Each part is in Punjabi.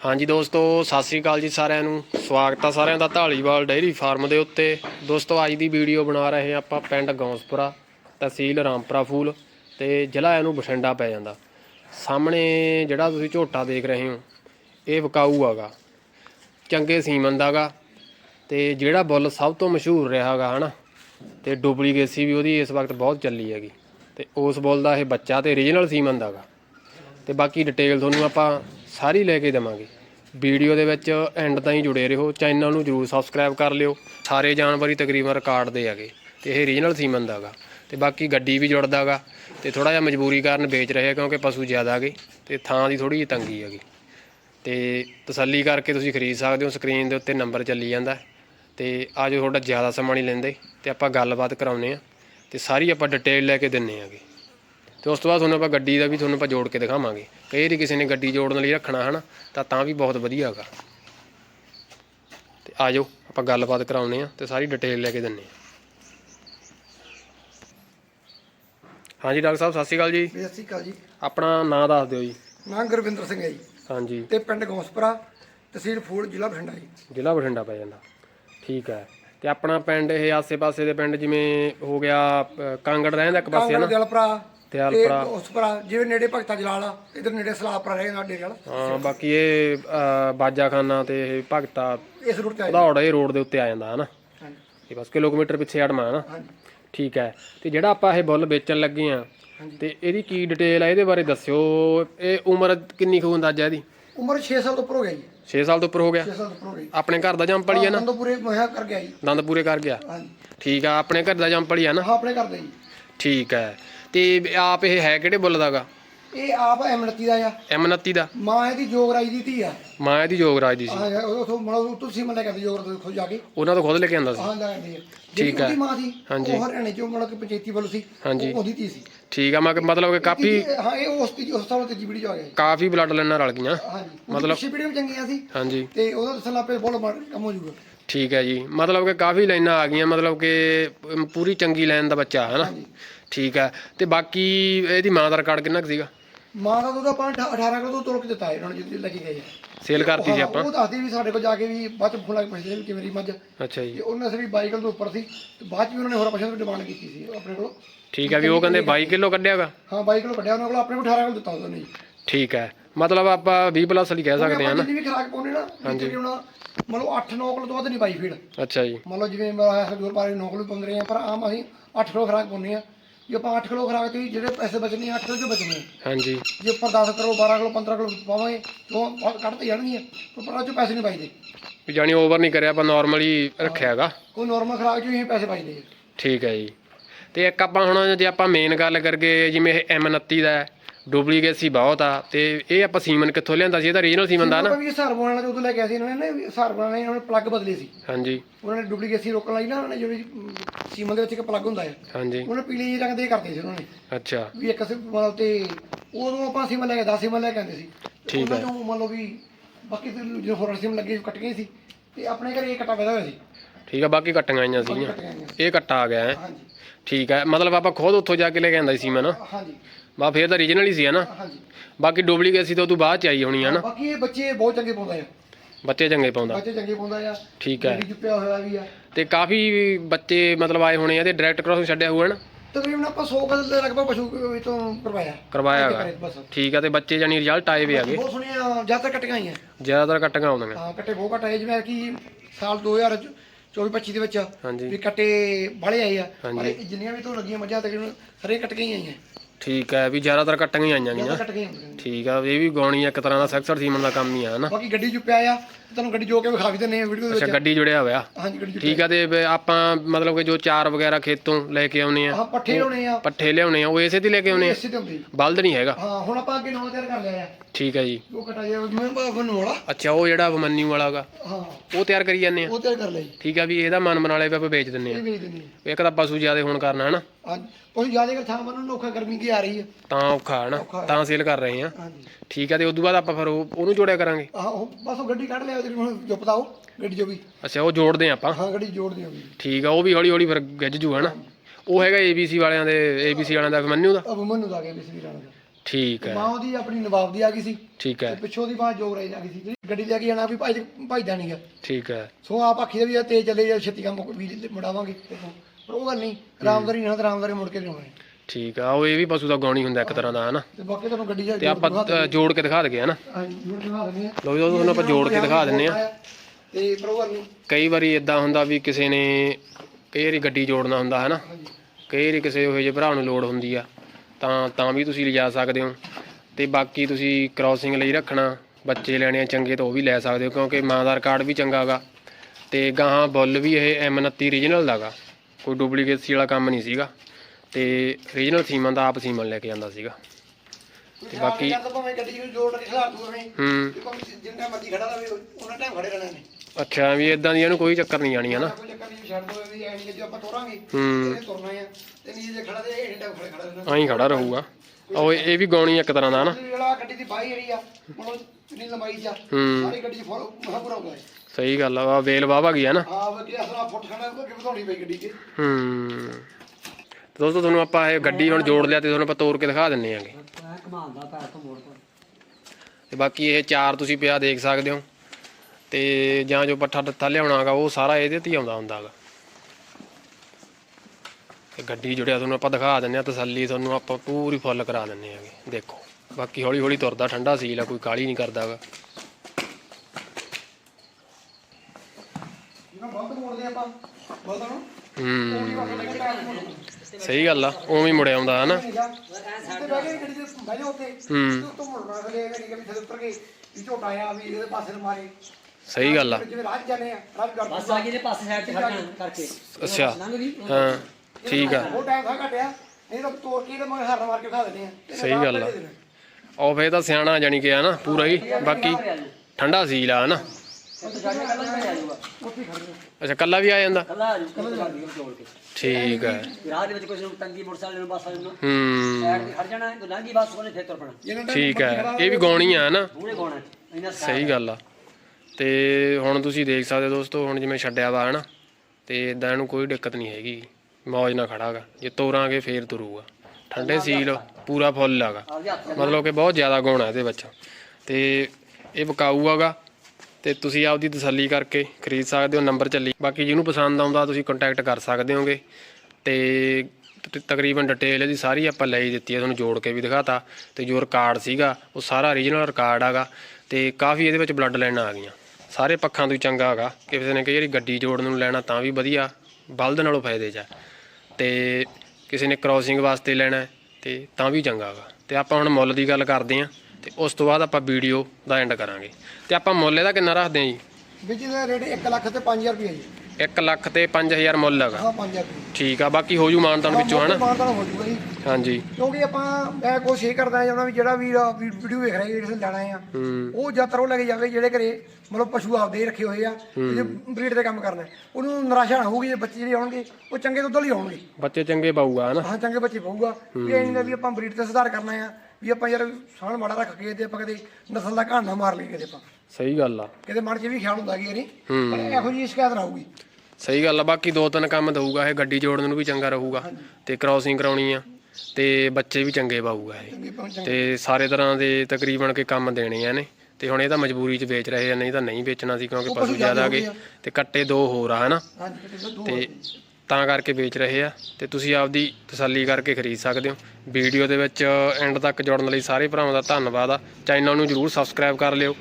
ਹਾਂਜੀ ਦੋਸਤੋ, ਸਤਿ ਸ੍ਰੀ ਅਕਾਲ ਜੀ ਸਾਰਿਆਂ ਨੂੰ। ਸਵਾਗਤ ਆ ਸਾਰਿਆਂ ਦਾ ਢਾਲੀਵਾਲ ਡੇਅਰੀ ਫਾਰਮ ਦੇ ਉੱਤੇ। ਦੋਸਤੋ, ਅੱਜ ਦੀ ਵੀਡੀਓ ਬਣਾ ਰਹੇ ਹਾਂ ਆਪਾਂ ਪਿੰਡ ਗੌਂਸਪੁਰਾ, ਤਹਿਸੀਲ ਰਾਮਪੁਰਾ ਫੂਲ ਤੇ ਜ਼ਿਲ੍ਹਾ ਇਹਨੂੰ ਬਠਿੰਡਾ ਪੈ ਜਾਂਦਾ। ਸਾਹਮਣੇ ਜਿਹੜਾ ਤੁਸੀਂ ਝੋਟਾ ਦੇਖ ਰਹੇ ਹੋ, ਇਹ ਵਿਕਾਊ ਹੈਗਾ ਚੰਗੇ ਸੀਮਨ ਦਾਗਾ ਤੇ ਜਿਹੜਾ ਬੁੱਲ ਸਭ ਤੋਂ ਮਸ਼ਹੂਰ ਰਿਹਾ ਹੈਗਾ ਹਨਾ? ਤੇ ਡੁਪਲੀਕੇਸੀ ਵੀ ਉਹਦੀ ਇਸ ਵਕਤ ਬਹੁਤ ਚੱਲੀ ਹੈਗੀ। ਤੇ ਉਸ ਬੁੱਲ ਦਾ ਇਹ ਬੱਚਾ ਤੇ ਰੀਜਨਲ ਸੀਮਨ ਦਾਗਾ ਤੇ ਬਾਕੀ ਡਿਟੇਲ ਤੁਹਾਨੂੰ ਆਪਾਂ ਸਾਰੀ ਲੈ ਕੇ ਦੇਵਾਂਗੇ। ਵੀਡੀਓ ਦੇ ਵਿੱਚ ਐਂਡ ਤਾਈਂ ਜੁੜੇ ਰਹੋ। ਚੈਨਲ ਨੂੰ ਜਰੂਰ ਸਬਸਕ੍ਰਾਈਬ ਕਰ ਲਿਓ। ਸਾਰੇ ਜਾਨਵਰ ਹੀ ਤਕਰੀਬਨ ਰਿਕਾਰਡ ਦੇ ਹੈਗੇ। ਤੇ ਇਹ ਰੀਜਨਲ ਸੀਮਨ ਦਾ ਗਾ। ਤੇ ਬਾਕੀ ਗੱਡੀ ਵੀ ਜੁੜਦਾ ਗਾ। ਤੇ ਥੋੜਾ ਜਿਹਾ ਮਜਬੂਰੀ ਕਾਰਨ ਵੇਚ ਰਹੇ ਆ ਕਿਉਂਕਿ ਪਸ਼ੂ ਜ਼ਿਆਦਾ ਹੈਗੇ ਤੇ ਥਾਂ ਦੀ ਥੋੜੀ ਜਿਹੀ ਤੰਗੀ ਹੈਗੀ। ਤੇ ਤਸੱਲੀ ਕਰਕੇ ਤੁਸੀਂ ਖਰੀਦ ਸਕਦੇ ਹੋ। ਸਕਰੀਨ ਦੇ ਉੱਤੇ ਨੰਬਰ ਚੱਲੀ ਜਾਂਦਾ। ਹੈ। ਤੇ ਆਜੋ ਤੁਹਾਡਾ ਜ਼ਿਆਦਾ ਸਮਾਂ ਨਹੀਂ ਲੈਂਦੇ। ਤੇ ਆਪਾਂ ਗੱਲਬਾਤ ਕਰਾਉਨੇ ਆ। ਤੇ ਸਾਰੀ ਆਪਾਂ ਡਿਟੇਲ ਲੈ ਕੇ ਦਿੰਨੇ ਆਗੇ ਤੇ ਉਸ ਤੋਂ ਬਾਅਦ ਤੁਹਾਨੂੰ ਆਪਾਂ ਗੱਡੀ ਦਾ ਵੀ ਤੁਹਾਨੂੰ ਆਪਾਂ ਜੋੜ ਕੇ ਦਿਖਾਵਾਂਗੇ। ਕਈ ਵਾਰੀ ਕਿਸੇ ਨੇ ਗੱਡੀ ਜੋੜਨ ਲਈ ਰੱਖਣਾ ਹਨਾ ਤਾਂ ਤਾਂ ਵੀ ਬਹੁਤ ਵਧੀਆ ਹੈਗਾ। ਤੇ ਆਜੋ ਆਪਾਂ ਗੱਲਬਾਤ ਕਰਾਉਨੇ ਆ ਤੇ ਸਾਰੀ ਡਿਟੇਲ ਲੈ ਕੇ ਦਿੰਨੇ ਆ ਹਾਂਜੀ ਡਾਕਟਰ ਸਾਹਿਬ ਸਤਿ ਸ਼੍ਰੀ ਅਕਾਲ ਜੀ। ਸਤਿ ਸ਼੍ਰੀ ਅਕਾਲ ਜੀ। ਆਪਣਾ ਨਾਂ ਦੱਸ ਦਿਓ ਜੀ। ਨਾਂ ਗੁਰਵਿੰਦਰ ਸਿੰਘ ਹੈ ਜੀ। ਹਾਂਜੀ। ਤੇ ਪਿੰਡ ਗੌਂਸਪੁਰਾ ਤਹਿਸੀਲ ਫੂਲ ਜ਼ਿਲ੍ਹਾ ਬਠਿੰਡਾ ਜੀ। ਜ਼ਿਲ੍ਹਾ ਬਠਿੰਡਾ ਪੈ ਜਾਂਦਾ। ਠੀਕ ਹੈ। ਤੇ ਆਪਣਾ ਪਿੰਡ ਇਹ ਆਸੇ-ਪਾਸੇ ਦੇ ਪਿੰਡ ਜਿਵੇਂ ਹੋ ਗਿਆ ਕਾਂਗੜ ਰਹਿੰਦਾ ਇੱਕ ਪਾਸੇ ਕਾਂਗੜ ਨਾ ਦਿਲਪਰਾ ਦਿਆਲਪੁਰਾ ਗੌਂਸਪੁਰਾ ਜਿਵੇਂ ਨੇੜੇ ਭਗਤਾ ਜਲਾਲ ਆ ਇਧਰ ਨੇੜੇ ਸਲਾਪਰਾ ਰਹੇ ਸਾਡੇ ਨਾਲ। ਹਾਂ ਬਾਕੀ ਇਹ ਅ, ਬਾਜਾਖਾਨਾ ਤੇ ਇਹ ਭਗਤਾ ਇਸ ਰੂਟ ਤੇ ਆਏ ਧੌੜ ਇਹ ਰੋਡ ਦੇ ਉੱਤੇ ਆ ਜਾਂਦਾ ਹਨਾ? ਹਾਂਜੀ। ਇਹ ਬਸ ਕਿਲੋਮੀਟਰ ਪਿੱਛੇ ਅੜਮਾ ਹਨਾ? ਹਾਂਜੀ। ਠੀਕ ਹੈ। ਤੇ ਜਿਹੜਾ ਆਪਾਂ ਇਹ ਬੁੱਲ ਵੇਚਣ ਲੱਗੇ ਆ ਹਾਂਜੀ। ਤੇ ਇਹਦੀ ਕੀ ਡਿਟੇਲ ਆ? ਇਹਦੇ ਬਾਰੇ ਦੱਸਿਓ। ਇਹ ਉਮਰ ਕਿੰਨੀ ਕੁ ਅੰਦਾਜ਼ਾ ਇਹਦੀ? ਉਮਰ 6 ਸਾਲ ਤੋਂ ਉੱਪਰ ਹੋ ਗਿਆ ਜੀ। 6 ਸਾਲ ਤੋਂ ਉੱਪਰ ਹੋ ਗਿਆ? 6 ਸਾਲ ਤੋਂ ਉੱਪਰ ਹੋ ਗਈ ਆਪਣੇ ਘਰ ਦਾ ਜੰਪਲੀ ਆ ਨਾ? ਤੋਂ ਪੂਰੇ ਮੁਹੱਈਆ ਕਰ ਗਿਆ ਜੀ। ਦੰਦ ਪੂਰੇ ਕਰ ਗਿਆ? ਹਾਂਜੀ। ਠੀਕ ਆ ਆਪਣੇ ਘਰ ਦਾ ਜੰਪਲੀ ਆ ਨਾ? ਹਾਂ ਆਪਣੇ ਘਰ ਦੇ ਜੀ। ਠੀਕ ਹੈ। ਤੇ ਆਪ ਇਹ ਹੈ ਕਿਹੜੇ ਬੁੱਲ ਦਾਗਾ? ਇਹ ਆਪ ਐਮਨਤੀ ਦਾ ਆ। M29 ਦਾ। ਮਾਂ ਇਹਦੀ ਜੋਗਰਾਈ ਦੀ ਧੀ ਆ। ਮਾਂ ਇਹਦੀ ਯੋਗਰਾਜ ਦੀ ਸੀ। ਹਾਂ ਉਹ ਤੋਂ ਮਤਲਬ ਤੁਸੀਂ ਮੰਨ ਲੈ ਕੇ ਜੋਗਰ ਤੋਂ ਜਾ ਕੇ। ਉਹਨਾਂ ਤੋਂ ਖੁਦ ਲੈ ਕੇ ਆਂਦਾ ਸੀ। ਹਾਂ ਠੀਕ ਜਿਹੜੀ ਹੈ। ਉਹਦੀ ਮਾਂ ਸੀ ਹਾਂਜੀ। ਉਹ ਹਰਿਆਣੇ ਚੋਂ ਮਤਲਬ ਕਿ ਪੰਚਾਇਤੀ ਵੱਲ ਸੀ ਹਾਂਜੀ। ਉਹ ਉਹਦੀ ਧੀ ਸੀ। ਠੀਕ ਆ ਮੈਂ ਕਿ- ਮਤਲਬ ਕਿ ਕਾਫੀ ਇਹ- ਹਾਂ ਇਹ ਉਸ ਦੀ ਉਸ ਸਾਲ ਤੇ ਜੀਬੜੀ ਆ ਗਿਆ ਜੀ ਕਾਫੀ ਬਲੱਡ ਲਾਈਨਾਂ ਰਲ ਗਈਆਂ। ਹਾਂਜੀ ਮਤਲਬ- ਪੀੜ੍ਹੀ ਵੀ ਚੰਗੀਆਂ ਸੀ। ਹਾਂਜੀ। ਤੇ ਉਹਦਾ ਦੱਸਣ ਲੱਪੇ ਬਹੁਤ ਬੜਾ ਕੰਮ ਹੋ ਜੂਗਾ। ਠੀਕ ਹੈ ਜੀ। ਮਤਲਬ ਕਿ ਕਾਫੀ ਲਾਈਨਾਂ ਆ ਗਈਆਂ ਮਤਲਬ ਕਿ ਅਮ, ਪੂਰੀ ਚੰਗੀ ਲਾਈਨ ਦਾ ਬੱਚਾ ਹੈ ਨਾ? ਠੀਕ ਹੈ। ਤੇ ਬਾਕੀ ਇਹਦੀ ਮਾਂ ਦਾ ਰਿਕਾਰਡ ਕਿੰਨਾ ਕੁ ਸੀਗਾ? ਮਾਂ ਦਾ ਦੁੱਧ ਆਪਾਂ 18 ਕਿਲੋ ਤੋਂ ਤੋਲ ਕੇ ਦਿੱਤਾ ਇਹਨਾਂ ਨੂੰ ਜਿੱਦ ਲੱਗੀ ਗਈ ਹੈ। ਸੇਲ ਕਰਤੀ ਸੀ ਹਾਂ, ਆਪਾਂ। ਉਹ ਦੱਸਦੀ ਵੀ ਸਾਡੇ ਕੋਲ ਜਾ ਕੇ ਵੀ ਬਾਅਦ ਚ ਫੋਨ ਲਾ ਕੇ ਪੁੱਛਦੇ ਵੀ ਕਿ ਮੇਰੀ ਮੱਝ। ਅੱਛਾ ਜੀ। ਉਹਨਾਂ ਸੇ ਵੀ 22 ਕਿਲੋ ਤੋਂ ਉੱਪਰ ਸੀ। ਤੇ ਬਾਅਦ ਚ ਵੀ ਉਹਨਾਂ ਨੇ ਹੋਰ ਪਛਾਣ ਡਿਮਾਂਡ ਕੀਤੀ ਸੀ ਆਪਣੇ ਕੋਲ। ਠੀਕ ਹੈ ਵੀ ਉਹ ਕਹਿੰਦੇ 22 ਕਿਲੋ ਕੱਢਿਆਗਾ ਹਾਂ 22 ਕਿਲੋ ਕੱਢਿਆ। ਉਹਨਾਂ ਕੋਲ ਆਪਣੇ ਕੋਲ 18 ਕਿਲੋ ਦਿੱਤਾ ਉਹਨਾਂ ਨੇ ਠੀਕ ਹੈ। ਮਤਲਬ ਆਪਾਂ 20 ਪਲੱਸ ਲਈ ਕਹਿ ਸਕਦੇ ਹਾਂ ਨਾ। ਜਿੰਨੀ ਵੀ ਖਰਾਕ ਪਾਉਣੀ ਨਾ ਹਾਂਜੀ। ਲਓ 8-9 ਕਿਲੋ ਤੋਂ ਵੱਧ ਨਹੀਂ ਪਾਈ ਫੀਡ ਅੱਛਾ ਜੀ। ਮੰਨ ਲਓ ਜਿਵੇਂ ਮੇਰਾ ਹਜੂਰ ਪਾਰੇ 9 ਕਿਲੋ ਪਾਉਂਦੇ ਰਹੇ ਆ ਪਰ ਆਮ ਅਸੀਂ 8 ਕਿਲੋ ਖਰਾਕ ਪਾਉਂਦੇ ਆ ਜੇ ਆਪਾਂ 8 ਕਿਲੋ ਖਰਾਕ ਤੇ ਜਿਹੜੇ ਪੈਸੇ ਬਚਣੇ ਆ 8 ਕਿਲੋ ਚ ਬਚਣੇ ਹਾਂਜੀ। ਜੇ ਉੱਪਰ 10 ਕਰੋ 12 ਕਿਲੋ 15 ਕਿਲੋ ਪਾਵਾਂਗੇ ਉਹ ਬਹੁਤ ਕੱਢ ਤੇ ਜਾਣਗੀਆਂ ਪਰ ਪਰ ਉਹ ਚ ਪੈਸੇ ਨਹੀਂ ਪਾਈਦੇ ਵੀ ਜਾਣੀ ਓਵਰ ਨਹੀਂ ਕਰਿਆ ਆਪਾਂ ਨਾਰਮਲੀ ਰੱਖਿਆਗਾ ਕੋਈ ਨਾਰਮਲ ਖਰਾਕ ਚ ਹੀ ਪੈਸੇ ਪਾਈਦੇ ਆ। ਠੀਕ ਹੈ ਜੀ। ਤੇ ਇੱਕ ਆਪਾਂ ਹੁਣ ਜੇ ਆਪਾਂ ਮੇਨ ਗੱਲ ਕਰਗੇ ਜਿਵੇਂ ਇਹ M29 ਦਾ ਡੁਪਲੀਕੇਸੀ ਬਹੁਤ ਆ ਤੇ ਇਹ ਆਪਾਂ ਸੀਮਨ ਕਿੱਥੋਂ ਲਿਆਂਦਾ ਸੀ? ਇਹ ਤਾਂ ਰੀਜਨਲ ਸੀਮਨ ਦਾ ਨਾ। ਵੀ ਹਿਸਾਰ ਬਣਾਉਣਾ ਉਦੋਂ ਲੈ ਕੇ ਆਏ ਸੀ ਇਹਨਾਂ ਨੇ ਹਿਸਾਰ ਬਣਾਉਣਾ ਇਹਨਾਂ ਨੇ ਪਲੱਗ ਬਦਲੇ ਸੀ। ਹਾਂਜੀ। ਉਹਨਾਂ ਨੇ ਡੁਪਲੀਕੇਸੀ ਰੋਕਣ ਲਈ ਨਾ ਉਹਨਾਂ ਨੇ ਜਿਹੜੀ ਸੀਮਨ ਦੇ ਵਿੱਚ ਇੱਕ ਪਲੱਗ ਹੁੰਦਾ ਹੈ। ਹਾਂਜੀ। ਉਹਨੇ ਪੀਲੇ ਰੰਗ ਦੇ ਕਰਦੇ ਸੀ ਉਹਨਾਂ ਨੇ। ਅੱਛਾ। ਵੀ ਇੱਕ ਸੇ ਮਤਲਬ ਤੇ ਉਦੋਂ ਆਪਾਂ ਸੀਮਨ ਲੈ ਕੇ 10 ਸੀਮਨ ਲੈ ਕੇ ਆਉਂਦੇ ਸੀ। ਠੀਕ ਉਹਨਾਂ ਚੋਂ ਮੰਨ ਲਓ ਵੀ ਬਾਕੀ ਤੇ ਜੋ ਹੋਰ ਸੀਮਨ ਲੱਗੇ ਸੀ, ਕੱਟ ਗਏ ਸੀ। ਤੇ ਆਪਣੇ ਘਰੇ ਇਹ ਕੱਟਾ ਪੈਦਾ ਹੋਇਆ ਸੀ। ਠੀਕ ਆ ਬਾਕੀ ਕੱਟੀਆਂ ਆਈਆਂ ਸੀਗੀਆਂ। ਗਈਆਂ ਇਹ ਕੱਟਾ ਆ ਗਿਆ ਹੈ। ਹਾਂਜੀ। ਠੀਕ ਹੈ ਮਤਲਬ ਆਪਾਂ ਖੁਦ ਉੱਥੋਂ ਜਾ ਕੇ ਲੈ ਕੇ ਆਂਦਾ ਸੀ ਸੀਮਨ। ਹਾਂਜੀ। ਬਾ ਫੇਰ ਤਾਂ ਰੀਜਨਲ ਹੀ ਸੀ ਹੈ ਨਾ? ਹਾਂਜੀ। ਬਾਕੀ ਡੁਪਲੀਕੇਸੀ ਤਾਂ ਉਹ ਤੋਂ ਬਾਅਦ ਚ ਆਈ ਹੋਣੀ ਹੈ ਨਾ? ਬਾਕੀ ਇਹ ਬੱਚੇ ਬਹੁਤ ਚੰਗੇ ਪਾਉਂਦਾ ਆ। ਬੱਚੇ ਚੰਗੇ ਪਾਉਂਦਾ। ਬੱਚੇ ਚੰਗੇ ਪਾਉਂਦਾ ਆ। ਠੀਕ ਹੈ। ਜਿਹੜੀ ਜੁੱਪਿਆ ਹੋਇਆ ਵੀ ਆ। ਤੇ ਕਾਫੀ ਬੱਚੇ ਮਤਲਬ ਆਏ ਹੋਣੇ ਆ ਤੇ ਡਾਇਰੈਕਟ ਕ੍ਰਾਸਿੰਗ ਛੱਡਿਆ ਹੋਊਗਾ ਨਾ? ਤਕਰੀਬਨ ਆਪਾਂ 100 ਕਦਲ ਦੇ ਲਗਭਗ ਪਸ਼ੂ ਤੋਂ ਕਰਵਾਇਆ। ਕਰਵਾਇਆ ਹੈਗਾ ਬਸ। ਠੀਕ ਆ ਤੇ ਬੱਚੇ ਜਾਨੀ ਰਿਜ਼ਲਟ ਆਏ ਵੀ ਹੈਗੇ। ਬਹੁਤ ਸੁਣੀਆਂ ਜ਼ਿਆਦਾਤਰ ਕੱਟੀਆਂ ਆਈਆਂ। ਜ਼ਿਆਦਾਤਰ ਕੱਟੀਆਂ ਆਉਂਦੀਆਂ। ਹਾਂ ਕੱਟੇ ਬਹੁਤ ਘੱਟ ਆਏ ਜਿਵੇਂ ਕਿ ਸਾਲ 2024 25 ਦੇ ਵਿੱਚ ਹਾਂਜੀ। ਵੀ ਕੱਟੇ ਬਾਲੇ ਆਏ ਆ। ਹਾਂਜੀ। ਪਰ ਇਹ ਜਿੰਨੀਆਂ ਵੀ ਤੋਂ ਲੱਗੀਆਂ ਮੱਝਾਂ ਤਕਰੀਬਨ ਸਾਰੇ ਕੱਟ ਗਈਆਂ ਆਈਆਂ। ਠੀਕ ਹੈ ਵੀ ਜ਼ਿਆਦਾਤਰ ਕੱਟੀਆਂ ਹੀ ਆਈਆਂ ਗਈਆਂ। ਕੱਟ। ਠੀਕ ਆ ਇਹ ਵੀ ਗਾਉਣੀ ਇੱਕ ਤਰ੍ਹਾਂ ਦਾ ਸੈਕਸਰ ਸੀਮਨ ਦਾ ਕੰਮ ਹੀ ਆ ਨਾ ਬਾਕੀ ਗੱਡੀ ਚੁੱਪਿਆ ਆ ਤੁਹਾਨੂੰ ਗੱਡੀ ਜੋ ਕੇ ਵਿਖਾ ਵੀ ਦਿੰਨੇ ਆ ਵੀਡੀਓ ਦੇ ਅੱਛਾ ਵਿੱਚ। ਗੱਡੀ ਜੁੜਿਆ ਹੋਇਆ। ਹਾਂਜੀ ਗੱਡੀ ਚੁੱਪਿਆ ਠੀਕ ਆ ਤੇ ਵੀ ਆਪਾਂ ਮਤਲਬ ਕਿ ਜੋ ਚਾਰ ਵਗੈਰਾ ਖੇਤੋਂ ਲੈ ਕੇ ਆਉਨੇ ਆ ਹਾਂ ਪੱਠੇ ਲਾਉਣੇ ਆ। ਪੱਠੇ ਲਿਆਉਣੇ ਆ ਉਹ ਇਸੇ ਤੇ ਲੈ ਕੇ ਆਉਨੇ ਆ? ਇਸੇ ਤੇ ਹੁੰਦੇ। ਬਲਦ ਨਹੀਂ ਹੈਗਾ। ਹਾਂ ਹੁਣ ਆਪਾਂ ਅੱਗੇ ਨੌਂ ਤਿਆਰ ਕਰ ਲਿਆ ਆ। ਠੀਕ ਹੈ ਜੀ। ਉਹ ਕਟਾ ਜਾ ਮੈਂ ਬਨ ਵਾਲਾ। ਅੱਛਾ ਉਹ ਜਿਹੜਾ ਵਮਨਿਊ ਵਾਲਾਗਾ ਹਾਂ। ਉਹ ਤਿਆਰ ਕਰੀ ਜਾਂਦੇ ਆ? ਉਹ ਤਿਆਰ ਕਰ ਲਿਆ ਜੀ। ਠੀਕ ਆ ਵੀ ਇਹਦਾ ਮਨ ਬਣਾ ਲਿਆ ਵੀ ਆਪਾਂ ਵੇਚ ਦਿੰਨੇ ਇਹ ਆ ਵੇਚ ਦਿੰਦੇ ਇੱਕ ਤਾਂ ਪਸ਼ੂ ਜ਼ਿਆਦੇ ਹੋਣ ਕਾਰਨ ਹਨਾ। ਆ ਹਾਂ ਉਹ ਜ਼ਿਆਦਾ ਕਰ ਥਾਂ ਬੰਨਣ ਨੂੰ ਔਖਾ ਗਰਮੀ ਦੀ ਆ ਰਹੀ ਹੈ? ਤਾਂ ਔਖਾ ਹਨਾ ਤਾਂ ਸੇਲ ਕਰ ਰਹੇ ਆ ਹਾਂਜੀ। ਠੀਕ ਆ ਤੇ ਉਦੋਂ ਬਾਅਦ ਆਪਾਂ ਫਿਰ ਉਹ- ਉਹਨੂੰ ਜੋੜਿਆ ਕਰਾਂਗੇ। ਆਹ ਉਹ ਬਸ ਉਹ ਗੱਡੀ ਕੱਢ ਲਿਆ ਤੇ ਹੁਣ ਜੋ ਪਤਾਓ ਗੱਡੀ ਜੋ ਵੀ। ਅੱਛਾ ਉਹ ਜੋੜਦੇ ਆ ਆਪਾਂ। ਹਾਂ ਗੱਡੀ ਜੋੜ ਦਿਓ ਵੀ। ਠੀਕ ਆ ਉਹ ਵੀ ਹੌਲੀ ਹੌਲੀ ਫਿਰ ਗਿੱਜ ਜੂ ਹਨਾ ਉਹ ਹੈਗਾ ABC ਵਾਲਿਆਂ ਦੇ ABC ਵਾਲਿਆਂ ਦਾ ਮਨਿਊ ਦਾ। ਅਬ ਮਨ ਨੂੰ ਆ ਗਿਆ ਬਿਸਰੀ ਰਾਣਾ ਦਾ। ਠੀਕ ਹੈ। ਮਾਂ ਉਹਦੀ ਆਪਣੀ ਨਵਾਬ ਦੀ ਆ ਗਈ ਸੀ। ਠੀਕ ਤੇ ਹੈ ਪਿੱਛੋਂ ਦੀ ਬਾਹ ਜੋਗ ਰਹੀ ਆ ਗਈ ਸੀ। ਜਿਹੜੀ ਗੱਡੀ ਲੈ ਕੇ ਜਾਣਾ ਵੀ ਭਾਈ ਠੀਕ ਹੈ। ਸੋ ਆਪ ਆਖੀ ਦਾ ਵੀ ਆ ਤੇਜ਼ ਚੱਲੇ ਜਾਂ ਛੇਤੀ ਕੰਮ ਵੀ ਮੁੜਾਵਾਂਗੇ। ਪਰ ਉਹ ਗੱਲ ਨਹੀਂ ਰਾਮਦਾਰੀ ਨਾਲ ਰਾਮਦਾਰੀ ਮੁੜ ਕੇ ਲਿਆਉਣੀ ਠੀਕ ਆ ਉਹ ਇਹ ਵੀ ਪਸ਼ੂ ਦਾ ਗਾਉਣੀ ਹੁੰਦਾ ਇੱਕ ਤਰ੍ਹਾਂ ਦਾ ਹਨਾ। ਤੇ ਬਾਕੀ ਤੁਹਾਨੂੰ ਗੱਡੀ ਜਾ ਤੇ ਆਪਾਂ ਅ, ਜੋੜ ਕੇ ਦਿਖਾ ਦਗੇ ਹਨਾ। ਹਾਂਜੀ ਜੋੜ ਦਿਖਾ ਦਿੰਦੇ ਆ ਲੋ ਜੀ ਉਹ ਤੁਹਾਨੂੰ ਆਪਾਂ ਜੋੜ ਕੇ ਦਿਖਾ ਦਿੰਨੇ ਆ ਤੇ ਪਰ ਉਹ ਗੱਲ ਨਹੀਂ। ਕਈ ਵਾਰੀ ਇਦਾਂ ਹੁੰਦਾ ਵੀ ਕਿਸੇ ਨੇ ਕਈ ਵਾਰੀ ਗੱਡੀ ਜੋੜਨਾ ਹੁੰਦਾ ਹਨਾ। ਹਾਂਜੀ। ਕਈ ਵਾਰੀ ਕਿਸੇ ਉਹੋ ਜਿਹੇ ਭਰਾ ਨੂੰ ਲੋੜ ਹੁੰਦੀ ਆ ਤਾਂ ਤਾਂ ਵੀ ਤੁਸੀਂ ਲਿਜਾ ਸਕਦੇ ਹੋ। ਤੇ ਬਾਕੀ ਤੁਸੀਂ ਕ੍ਰਾਸਿੰਗ ਲਈ ਰੱਖਣਾ ਬੱਚੇ ਲੈਣੇ ਆ ਚੰਗੇ ਤਾਂ ਉਹ ਵੀ ਲੈ ਸਕਦੇ ਹੋ ਕਿਉਂਕਿ ਮਾਂ ਦਾ ਰਿਕਾਰਡ ਵੀ ਚੰਗਾ ਗਾ। ਤੇ ਗਾਹਾਂ ਬੁੱਲ ਵੀ ਇਹ M29 ਓਰੀਜਨਲ ਦਾਗਾ ਕੋਈ ਡੁਪਲੀਕੇਟ ਸੀ ਵਾਲਾ ਕੰਮ ਨਹੀਂ ਸੀਗਾ। ਤੇ ਓਰੀਜਨਲ ਸੀਮਨ ਦਾ ਆਪ ਸੀਮਨ ਲੈ ਕੇ ਜਾਂਦਾ ਸੀਗਾ। ਤੇ ਬਾਕੀ- ਬਾਕੀ ਭਾਵੇਂ ਗੱਡੀ ਨੂੰ ਜੋੜ ਕੇ ਖਿਲਾ ਦੂ ਐਵੇਂ। ਹੂੰ। ਤੇ ਭਾਵੇਂ ਜਿੰਨਾ ਮਰਜ਼ੀ ਖੜਾ ਰਵੇ ਉਹਨਾਂ ਟਾਈਮ ਖੜੇ ਰਹਿਣਾ ਨੇ ਅੱਛਾ ਵੀ ਇਦਾਂ ਦੀ ਇਹਨੂੰ ਕੋਈ ਚੱਕਰ ਨਹੀਂ ਆਣੀ ਹਨਾ? ਕੋਈ ਚੱਕਰ ਨਹੀਂ ਛੱਡ ਦੋ ਵੀ ਐਂ ਨਹੀਂ ਕਿ ਜੇ ਆਪਾਂ ਤੋਰਾਂਗੇ ਹੂੰ। ਇਹਨੇ ਤੁਰਨਾ ਆ। ਤੇ ਨੀਚੇ ਜੇ ਖੜਾ ਤੇ ਇਹ ਟਾਈਮ ਖੜੇ ਖੜਾ ਰਹਿਣਾ ਆਹੀਂ ਖੜਾ ਰਹੂਗਾ। ਉਹ ਇਹ ਵੀ ਗਾਉਣੀ ਇੱਕ ਤਰ੍ਹਾਂ ਦਾ ਹਨਾ? ਜਿਹੜਾ ਗੱਡੀ ਦੀ ਬਾਈ ਜਿਹੜੀ ਆ ਹੁਣ ਕਿੰਨੀ ਲੰਬਾਈ ਚ ਆ ਹੂੰ। ਸਾਰੀ ਗੱਡੀ ਚ ਫੋਲ ਮਹਾ ਪੂਰਾ ਹੁੰਦਾ ਹੈ ਸਹੀ ਗੱਲ ਆ ਆਹ ਵੇਲ ਵਾਵਾ ਗਈ ਆ ਨਾ ਹਾਂ ਵੇ ਕਿ ਅਸਲਾ ਫੁੱਟ ਖੜਾ ਉਹ ਕਿ ਵਧਾਉਣੀ ਪਈ ਗੱਡੀ 'ਚ ਹੂੰ। ਤੇ ਦੋਸਤੋ ਤੁਹਾਨੂੰ ਆਪਾਂ ਇਹ ਗੱਡੀ ਹੁਣ ਜੋੜ ਲਿਆ ਤੇ ਤੁਹਾਨੂੰ ਆਪਾਂ ਤੋੜ ਕੇ ਦਿਖਾ ਦਿੰਨੇ ਆਂਗੇ। ਘਮਾਉਂਦਾ ਪੈਰ ਤੋਂ ਮੋੜ ਤੋਂ ਤੇ ਬਾਕੀ ਇਹ ਚਾਰ ਤੁਸੀਂ ਪਿਆ ਦੇਖ ਸਕਦੇ ਹੋ। ਤੇ ਜਾਂ ਜੋ ਪੱਠਾ ਦਿੱਤਾ ਲਿਆਉਣਾਗਾ ਉਹ ਸਾਰਾ ਇਹਦੇ ਤੇ ਹੀ ਆਉਂਦਾ ਹੁੰਦਾਗਾ। ਤੇ ਗੱਡੀ ਜੁੜਿਆ ਤੁਹਾਨੂੰ ਆਪਾਂ ਦਿਖਾ ਦਿੰਨੇ ਆ ਤਸੱਲੀ ਤੁਹਾਨੂੰ ਆਪਾਂ ਪੂਰੀ ਫੁੱਲ ਕਰਾ ਦਿੰਨੇ ਆਂਗੇ ਦੇਖੋ ਬਾਕੀ ਹੌਲੀ ਹੌਲੀ ਤੁਰਦਾ ਠੰਡਾ ਸੀਲ ਆ ਕੋਈ ਕਾਲੀ ਨਹੀਂ ਕਰਦਾਗਾ ਜਿਹਨਾਂ ਬੰਦ ਮੋੜਦੇ ਆਪਾਂ ਬੋਲਦਾ ਨੂੰ। ਹੂੰ। ਪੂਰੀ ਵਾਰ ਲੈ ਕੇ ਟਾਇਰ ਮੋੜਦਾ ਸਹੀ ਗੱਲ ਆ ਉਵੇਂ ਹੀ ਮੁੜਿਆ ਆਉਂਦਾ ਹਨਾ? ਵੀ ਵੀ ਸਹੀ ਗੱਲ ਆ। ਜਿਵੇਂ ਰਾਜ ਜਾਂਦੇ ਆ ਰਾਜ ਕਰ ਬਸ ਆ ਗਈ ਦੇ ਪਾਸੇ ਸਾਈਡ ਤੇ ਖੜਨਾ ਕਰਕੇ। ਅੱਛਾ। ਹਾਂ। ਠੀਕ ਆ। ਉਹ ਟਾਈਮ ਥਾ ਘਟਿਆ ਨਹੀਂ ਤਾਂ ਤੋੜ ਕੇ ਤੇ ਮੈਂ ਹਰਨ ਮਾਰ ਕੇ ਖਾ ਦਿੰਦੇ ਆ। ਇਹਨੇ ਸਹੀ ਗੱਲ ਆ। ਉਹ ਫੇਰ ਤਾਂ ਸਿਆਣਾ ਜਾਣੀ ਕਿ ਆ ਨਾ ਪੂਰਾ ਹੀ। ਬਾਕੀ ਠੰਡਾ ਸੀਲ ਆ ਕੱਲਾ ਗਏ ਅੱਛਾ ਕੱਲਾ ਵੀ ਆ ਜਾਂਦਾ? ਕੱਲਾ ਕੱਲਾ ਠੀਕ ਹੈ ਰਾਹ ਦੇ ਵਿੱਚ ਕੋਈ ਨੂੰ ਤੰਗੀ ਮੋਟਰਸਾਈਕਲ ਨੂੰ ਬੱਸ ਨੂੰ। ਹੂੰ। ਸਾਈਡ ਤੇ ਖੜ ਜਾਣਾ ਤੇ ਬੱਸ ਉਹਨੇ ਫੇਰ ਤੁਰ ਪਣਾ। ਠੀਕ ਹੈ ਇਹ ਵੀ ਗਾਉਣੀ ਆ ਨਾ। ਪੂਰੇ ਗਾਉਣਾ ਸਹੀ ਗੱਲ ਆ। ਤੇ ਹੁਣ ਤੁਸੀਂ ਦੇਖ ਸਕਦੇ ਹੋ ਦੋਸਤੋ ਹੁਣ ਜਿਵੇਂ ਛੱਡਿਆ ਵਾ ਹਨਾ। ਤੇ ਇਦਾਂ ਇਹਨੂੰ ਕੋਈ ਦਿੱਕਤ ਨਹੀਂ ਹੈਗੀ। ਮੌਜ ਨਾਲ ਖੜਾਗਾ ਜੇ ਤੋਰਾਂਗੇ ਫੇਰ ਤੁਰੂਗਾ। ਠੰਡੇ ਸੀਲ, ਪੂਰਾ ਫੁੱਲ ਹੈਗਾ। ਮਤਲਬ ਕਿ ਬਹੁਤ ਜ਼ਿਆਦਾ ਗੁਣ ਹੈ ਇਹਦੇ ਵਿੱਚ। ਤੇ ਇਹ ਵਿਕਾਊ ਹੈਗਾ। ਤੇ ਤੁਸੀਂ ਆਪਦੀ ਤਸੱਲੀ ਕਰਕੇ ਖਰੀਦ ਸਕਦੇ ਹੋ, ਨੰਬਰ ਚੱਲੀ। ਬਾਕੀ ਜਿਹਨੂੰ ਪਸੰਦ ਆਉਂਦਾ, ਤੁਸੀਂ ਕੰਟੈਕਟ ਕਰ ਸਕਦੇ ਹੋਗੇ। ਤੇ ਤ- ਤਕਰੀਬਨ ਡਿਟੇਲ ਇਹਦੀ ਸਾਰੀ ਆਪਾਂ ਲੈ ਦਿੱਤੀ ਹੈ ਤੁਹਾਨੂੰ ਜੋੜ ਕੇ ਵੀ ਦਿਖਾਤਾ। ਤੇ ਜੋ ਰਿਕਾਰਡ ਸੀਗਾ, ਉਹ ਸਾਰਾ ਓਰੀਜਨਲ ਰਿਕਾਰਡ ਹੈਗਾ। ਤੇ ਕਾਫੀ ਇਹਦੇ ਵਿੱਚ ਬਲੱਡ ਲਾਈਨਾਂ ਆ ਗਈਆਂ। ਸਾਰੇ ਪੱਖਾਂ ਤੋਂ ਹੀ ਚੰਗਾ ਹੈਗਾ। ਕਿਸੇ ਨੇ ਕਈ ਵਾਰੀ ਗੱਡੀ ਜੋੜਨ ਨੂੰ ਲੈਣਾ, ਤਾਂ ਵੀ ਵਧੀਆ। ਬਲਦ ਨਾਲੋਂ ਫਾਇਦੇ 'ਚ ਆ। ਤੇ ਕਿਸੇ ਨੇ ਕ੍ਰਾਸਿੰਗ ਵਾਸਤੇ ਲੈਣਾ ਹੈ, ਤੇ ਤਾਂ ਵੀ ਚੰਗਾ ਹੈਗਾ ਤੇ ਆਪਾਂ ਹੁਣ ਮੁੱਲ ਦੀ ਗੱਲ ਕਰਦੇ ਆਂ ਤੇ ਉਸ ਤੋਂ ਬਾਅਦ ਆਪਾਂ ਵੀਡੀਓ ਦਾ ਐਂਡ ਕਰਾਂਗੇ। ਤੇ ਆਪਾਂ ਮੁੱਲ ਇਹਦਾ ਕਿੰਨਾ ਰੱਖਦੇ ਆਂ ਜੀ? ਵਿੱਚ ਦਾ ਰੇਟ 1 ਲੱਖ ਤੇ 5000 ਰੁਪਏ ਜੀ। 1 ਲੱਖ ਤੇ 5000 ਮੁੱਲ ਹੈਗਾ। ਹਾਂ 5000 ਰੁਪਏ ਠੀਕ ਆ ਬਾਕੀ ਹੋ ਜੂ ਮਾਨਤਾਨ ਵਿੱਚੋਂ ਹਨਾ? ਮਾਰਦਾ ਹੋ ਜੂਗਾ ਜੀ। ਹਾਂਜੀ। ਕਿਉਂਕਿ ਆਪਾਂ ਮੈਂ ਕੋਸ਼ਿਸ਼ ਇਹ ਕਰਦਾ ਜਾਂਦਾ ਵੀ ਜਿਹੜਾ ਵੀ ਵੀਡੀਓ ਵੇਖ ਰਿਹਾ ਜਿਹੜੇ ਲੈਣਾ ਆ ਉਹ ਜ਼ਿਆਦਾਤਰ ਉਹ ਲੈ ਕੇ ਜਾਵੇ ਜਿਹੜੇ ਘਰੇ ਮਤਲਬ ਪਸ਼ੂ ਆਪਦੇ ਹੀ ਰੱਖੇ ਹੋਏ ਆ ਜੇ ਬਰੀਡ ਤੇ ਕੰਮ ਕਰਨਾ। ਉਹਨੂੰ ਨਿਰਾਸ਼ਾ ਨਾ ਹੋਊਗੀ ਜੇ ਬੱਚੇ ਜਿਹੜੇ ਆਉਣਗੇ ਉਹ ਚੰਗੇ ਦੁੱਧ ਵਾਲੀ ਆਉਣਗੇ। ਬੱਚੇ ਚੰਗੇ ਪਾਊਗਾ ਹਨਾ? ਹਾਂ ਚੰਗੇ ਬੱਚੇ ਪਾਊਗਾ। ਵੀ ਇਹ ਨਹੀਂ ਨਾ ਵੀ ਆਪਾਂ ਬਰੀਡ ਤੇ ਸੁਧਾਰ ਕਰਨਾ ਆ ਵੀ ਆਪਾਂ ਯਾਰ ਸਾਣ ਮਾੜਾ ਰੱਖ ਕੇ ਤੇ ਆਪਾਂ ਕਦੇ ਨਸਲ ਦਾ ਘਾਣ ਮਾਰ ਲਈਏ ਕਦੇ ਆਪਾਂ। ਸਹੀ ਗੱਲ ਆ। ਕਿਤੇ ਮਨ 'ਚ ਵੀ ਖਿਆਲ ਹੁੰਦਾ ਕਿ ਯਾਰੀ ਪਰ ਇਹੋ ਜਿਹੀ ਸ਼ਿਕਾਇਤ ਨਾ ਆਊਗੀ। ਸਹੀ ਗੱਲ ਆ ਬਾਕੀ ਦੋ ਤਿੰਨ ਕੰਮ ਦਊਗਾ ਇਹ ਗੱਡੀ ਜੋੜਨ ਨੂੰ ਵੀ ਚੰਗਾ ਰਹੂਗਾ ਤੇ ਕ੍ਰਾਸਿੰਗ ਕਰਾਉਣੀ ਆ ਤੇ ਬੱਚੇ ਵੀ ਚੰਗੇ ਪਾਊਗਾ ਇਹ। ਤੇ ਸਾਰੇ ਤਰ੍ਹਾਂ ਦੇ ਤਕਰੀਬਨ ਕੇ ਕੰਮ ਦੇਣੇ ਆ ਨੇ ਤੇ ਹੁਣ ਇਹ ਤਾਂ ਮਜਬੂਰੀ 'ਚ ਵੇਚ ਰਹੇ ਆ ਨਹੀਂ ਤਾਂ ਨਹੀਂ ਵੇਚਣਾ ਸੀ ਕਿਉਂਕਿ ਪਸ਼ੂ ਜ਼ਿਆਦਾ ਗਏ ਤੇ ਕੱਟੇ ਦੋ ਹੋਰ ਆ ਹਨਾ? ਦੋ ਤੇ ਤਾਂ ਕਰਕੇ ਵੇਚ ਰਹੇ ਆ ਤੇ ਤੁਸੀਂ ਆਪਦੀ ਤਸੱਲੀ ਕਰਕੇ ਖਰੀਦ ਸਕਦੇ ਹੋ। ਵੀਡੀਓ ਦੇ ਵਿੱਚ ਐਂਡ ਤੱਕ ਜੁੜਨ ਲਈ ਸਾਰੇ ਭਰਾਵਾਂ ਦਾ ਧੰਨਵਾਦ ਆ। ਚੈਨਲ ਨੂੰ ਜਰੂਰ ਸਬਸਕ੍ਰਾਈਬ ਕਰ ਲਿਓ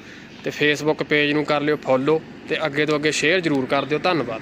ਤੇ ਫੇਸਬੁੱਕ ਪੇਜ ਨੂੰ ਕਰ ਲਿਓ ਫੋਲੋ ਤੇ ਅੱਗੇ ਤੋਂ ਅੱਗੇ ਸ਼ੇਅਰ ਜਰੂਰ ਕਰ ਦਿਓ। ਧੰਨਵਾਦ।